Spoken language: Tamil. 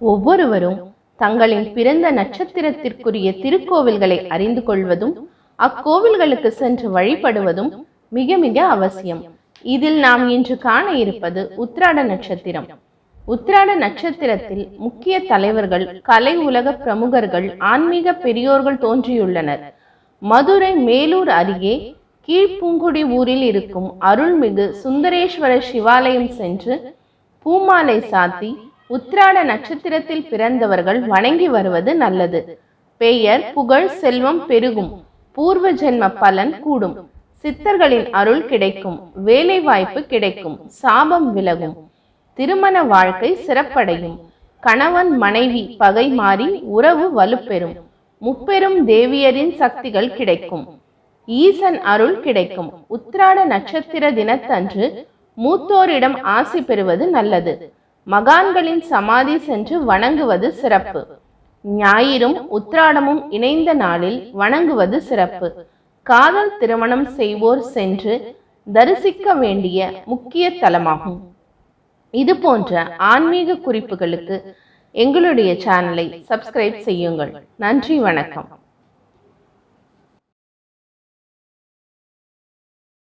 ஒவ்வொருவரும் தங்களின் பிறந்த நட்சத்திரத்திற்குரிய திருக்கோவில்களை அறிந்து கொள்வதும் அக்கோவில்களுக்கு சென்று வழிபடுவதும் மிக மிக அவசியம். இதில் நாம் இன்று காண இருப்பது உத்ராட நட்சத்திரம். உத்ராட நட்சத்திரத்தில் முக்கிய தலைவர்கள் கலை உலக பிரமுகர்கள் ஆன்மீக பெரியோர்கள் தோன்றியுள்ளனர். மதுரை மேலூர் அருகே கீழ்பூங்குடி ஊரில் இருக்கும் அருள்மிகு சுந்தரேஸ்வர சிவாலயம் சென்று பூமாலை சாத்தி உத்திராட நட்சத்திரத்தில் பிறந்தவர்கள் வணங்கி வருவது நல்லது. பெயர் புகழ் செல்வம் பெருகும். பூர்வ ஜென்ம பலன் கூடும். சித்தர்களின் அருள் கிடைக்கும். வேலை வாய்ப்பு கிடைக்கும். சாபம் விலகும். திருமண வாழ்க்கை சிறப்படையும். கணவன் மனைவி பகை மாறி உறவு வலுப்பெறும். முப்பெரும் தேவியரின் சக்திகள் கிடைக்கும். ஈசன் அருள் கிடைக்கும். உத்திராட நட்சத்திர தினத்தன்று மூத்தோரிடம் ஆசி பெறுவது நல்லது. மகான்களின் சமாதி சென்று வணங்குவது சிறப்பு. ஞாயிறும் உத்திராடமும் இணைந்த நாளில் வணங்குவது சிறப்பு. காதல் திருமணம் செய்வோர் சென்று தரிசிக்க வேண்டிய முக்கிய தலமாகும். இது போன்ற ஆன்மீக குறிப்புகளுக்கு எங்களுடைய சேனலை சப்ஸ்கிரைப் செய்யுங்கள். நன்றி வணக்கம்.